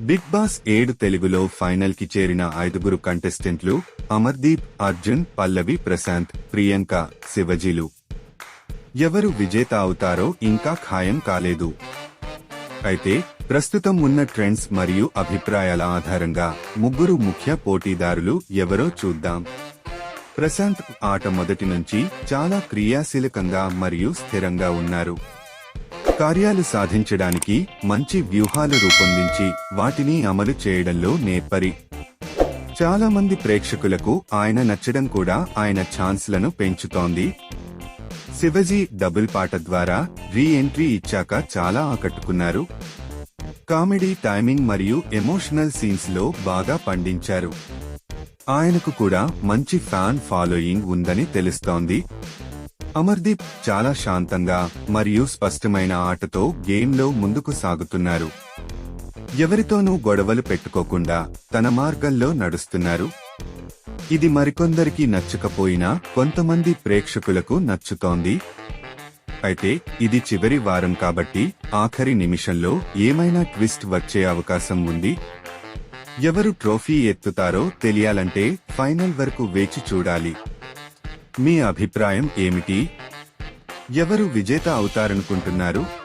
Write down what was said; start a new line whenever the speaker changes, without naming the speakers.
Big boss ఏడు తెలుగులో ఫైనల్కి చేరిన ఐదుగురు కంటెస్టెంట్లు అమర్దీప్ అర్జున్ పల్లవి ప్రశాంత్ ప్రియాంక శివజీలు. ఎవరు విజేత అవుతారో ఇంకా ఖాయం కాలేదు. అయితే ప్రస్తుతం ఉన్న ట్రెండ్స్ మరియు అభిప్రాయాల ఆధారంగా ముగ్గురు ముఖ్య పోటీదారులు ఎవరో చూద్దాం. ప్రశాంత్ ఆట మొదటి నుంచి చాలా క్రియాశీలకంగా మరియు స్థిరంగా ఉన్నారు. కార్యాలు సాధించడానికి మంచి వ్యూహాలు రూపొందించి వాటిని అమలు చేయడంలో నేర్పరి. చాలా మంది ప్రేక్షకులకు ఆయన నచ్చడం కూడా ఆయన ఛాన్స్లను పెంచుతోంది. శివజీ డబుల్ పాట ద్వారా రీ ఎంట్రీ ఇచ్చాక చాలా ఆకట్టుకున్నారు. కామెడీ టైమింగ్ మరియు ఎమోషనల్ సీన్స్లో బాగా పండించారు. ఆయనకు కూడా మంచి ఫ్యాన్ ఫాలోయింగ్ ఉందని తెలుస్తోంది. అమర్దీప్ చాలా శాంతంగా మరియు స్పష్టమైన ఆటతో గేమ్లో ముందుకు సాగుతున్నారు. ఎవరితోనూ గొడవలు పెట్టుకోకుండా తన మార్గంలో నడుస్తున్నారు. ఇది మరికొందరికి నచ్చకపోయినా కొంతమంది ప్రేక్షకులకు నచ్చుతోంది. అయితే ఇది చివరి వారం కాబట్టి ఆఖరి నిమిషంలో ఏమైనా ట్విస్ట్ వచ్చే అవకాశం ఉంది. ఎవరు ట్రోఫీ ఎత్తుతారో తెలియాలంటే ఫైనల్ వరకు వేచి చూడాలి. మీ అభిప్రాయం ఏమిటి? ఎవరు విజేత అవుతారనుకుంటున్నారు?